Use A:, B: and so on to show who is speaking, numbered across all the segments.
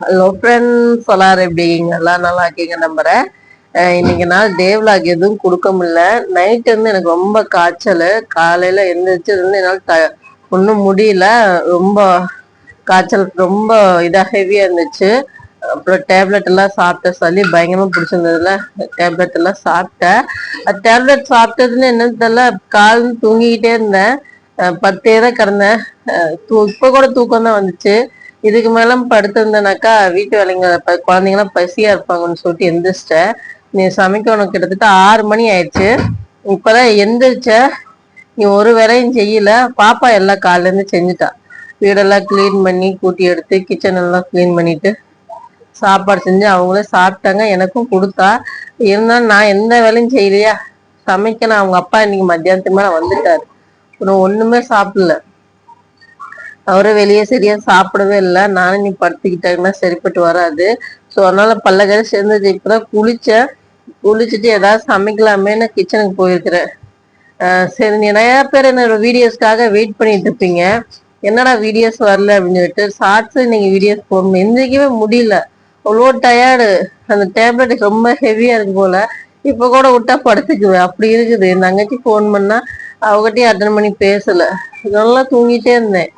A: Hello friends எல்லாரும் எப்படிங்க எல்லாம் நல்லா இருக்கீங்க நம்புறேன். இன்னைக்கு நாள் டே எதுவும் கொடுக்க முடியல. நைட்டு வந்து எனக்கு ரொம்ப காய்ச்சல். காலையில் எழுந்திரிச்சு இருந்து என்னால் த ஒன்றும் முடியல. ரொம்ப காய்ச்சல் ரொம்ப இதாக ஹெவியாக இருந்துச்சு. அப்புறம் டேப்லெட் எல்லாம் சாப்பிட்டேன். சொல்லி பயங்கரமாக பிடிச்சிருந்ததுல டேப்லெட் எல்லாம் சாப்பிட்டேன். டேப்லெட் சாப்பிட்டதுன்னு என்னன்னு தெரியல. கால் தூங்கிக்கிட்டே இருந்தேன். பத்தே தான் கிடந்தேன். தூ- இப்போ கூட தூக்கம் தான் வந்துச்சு. இதுக்கு மேல படுத்திருந்தேனாக்கா வீட்டு வேலைங்க ப- குழந்தைங்களாம் பசியா இருப்பாங்கன்னு சொல்லிட்டு எந்திரிச்சிட்டேன். நீ சமைக்கணும் கிட்டத்தட்ட ஆறு மணி ஆயிடுச்சு. இப்பதான் எந்திரிச்ச நீ ஒரு வேலையும் செய்யல. பாப்பா எல்லாம் காலையில இருந்து செஞ்சுட்டா. வீடெல்லாம் க்ளீன் பண்ணி கூட்டி எடுத்து கிச்சன் எல்லாம் க்ளீன் பண்ணிட்டு சாப்பாடு செஞ்சு அவங்களே சாப்பிட்டாங்க எனக்கும் கொடுத்தா. இருந்தாலும் நான் எந்த வேலையும் செய்யலையா? சமைக்கணும். அவங்க அப்பா இன்னைக்கு மத்தியானத்துக்கு மேல வந்துட்டாரு. அப்புறம் ஒண்ணுமே சாப்பிடல. அவரும் வெளியே சரியா சாப்பிடவே இல்லை. நானும் நீ படுத்துக்கிட்டேன்னா சரிப்பட்டு வராது. ஸோ அதனால பல்லக்கரை சேர்ந்தது இப்பதான் குளிச்சேன். குளிச்சுட்டு ஏதாவது சமைக்கலாமேன்னு கிச்சனுக்கு போயிருக்கிறேன். சரி நீ நிறையா பேர் என்னோட வீடியோஸ்க்காக வெயிட் பண்ணிட்டு இருப்பீங்க. என்னடா வீடியோஸ் வரல அப்படின்னு சொல்லிட்டு ஷார்ட்ஸ் இன்னைக்கு வீடியோஸ் போடணும். எந்திரிக்கவே முடியல. அவ்வளோ டயர்டு அந்த டேப்லெட் ரொம்ப ஹெவியா இருக்கு போல. இப்ப கூட விட்டா படுத்துக்குவேன். அப்படி இருக்குது. என் தங்கச்சி ஃபோன் பண்ணா அவகிட்டயும் அட்டன் பண்ணி பேசல. நல்லா தூங்கிட்டே இருந்தேன்.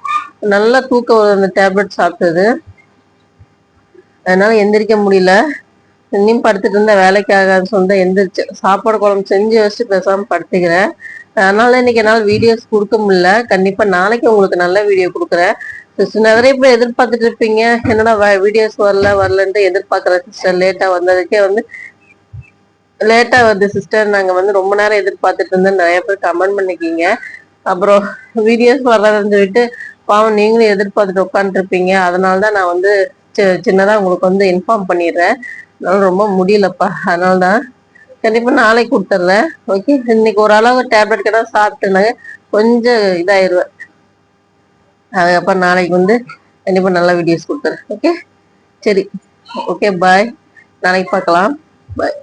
A: நல்லா தூக்கம் அந்த டேப்லெட் சாப்பிட்டது. அதனால எந்திரிக்க முடியல. இன்னும் படுத்துட்டு இருந்த வேலைக்காகான்னு சொந்த எந்திரிச்சு சாப்பாடு குழம்பு செஞ்சு வச்சுட்டு பேசாம படுத்துக்கிறேன். அதனால இன்னைக்கு என்னால் வீடியோஸ் கொடுக்க முடியல. கண்டிப்பா நாளைக்கு உங்களுக்கு நல்ல வீடியோ கொடுக்குறேன். சிஸ்டர் நிறைய பேர் எதிர்பார்த்துட்டு இருப்பீங்க. என்னடா வீடியோஸ் வரல வரலன்ட்டு எதிர்பார்க்குற சிஸ்டர் லேட்டா வந்ததுக்கே வந்து லேட்டா வருது சிஸ்டர் நாங்க வந்து ரொம்ப நேரம் எதிர்பார்த்துட்டு இருந்தோம். நிறைய பேர் கமெண்ட் பண்ணிக்கிங்க. அப்புறம் வீடியோஸ் வர்றதுன்னு சொல்லிட்டு பாவம் நீங்களும் எதிர்பார்த்துட்டு உட்காந்துருப்பீங்க அதனால தான் நான் வந்து சின்னதா உங்களுக்கு வந்து இன்ஃபார்ம் பண்ணிடுறேன். அதனால ரொம்ப முடியலப்பா. அதனால தான் கண்டிப்பா நாளைக்கு கொடுத்துட்றேன் ஓகே இன்னைக்கு ஓரளவு டேப்லெட் கிட்ட சாப்பிட்டுனாங்க கொஞ்சம் இதாயிருவேன். அதுக்கப்புறம் நாளைக்கு வந்து கண்டிப்பா நல்ல வீடியோஸ் கொடுத்துறேன் ஓகே சரி. ஓகே பாய் நாளைக்கு பார்க்கலாம். பாய்